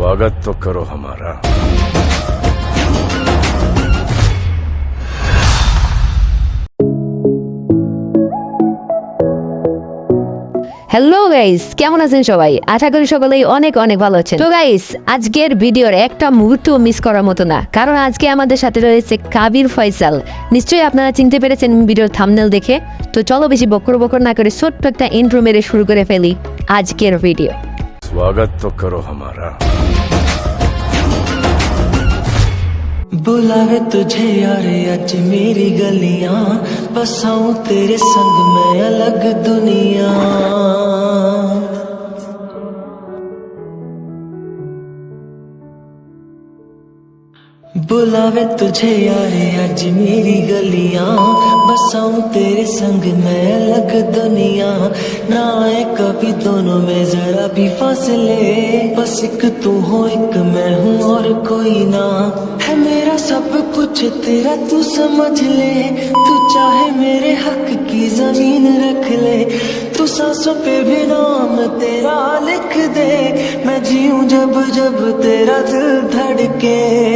स्वागत तो करो हमारा হ্যালো গাইস কেমন আছেন সবাই আশা করি সকলেই অনেক অনেক ভালো আছেন তো গাইস আজকের ভিডিওর একটা মুহূর্ত মিস করার মতো না কারণ আজকে আমাদের সাথে রয়েছে কাবির ফয়সাল নিশ্চয়ই আপনারা চিনতে পেরেছেন ভিডিওর থামনেল দেখে তো চলো বেশি বকর বকর না করে ছোট্ট একটা ইন্ট্রো মেরে শুরু করে ফেলি আজকের ভিডিও स्वागत तो करो हमारा। बुलावे तुझे यार, अज मेरी गलियाँ, बसाऊं तेरे संग मैं अलग दुनिया। बुलावे तुझे यार, अज मेरी गलियाँ, बसाऊं तेरे संग मैं अलग दुनिया। ना कभी दोनों में जरा भी फासले। बस एक तू हो, एक मैं हूँ और कोई ना। है मेरा सब कुछ, तेरा तू समझ ले। तू चाहे मेरे हक की ज़मीन रख ले। तू सांसों पे भी नाम तेरा लिख दे। मैं जीऊं जब जब तेरा दिल धड़के।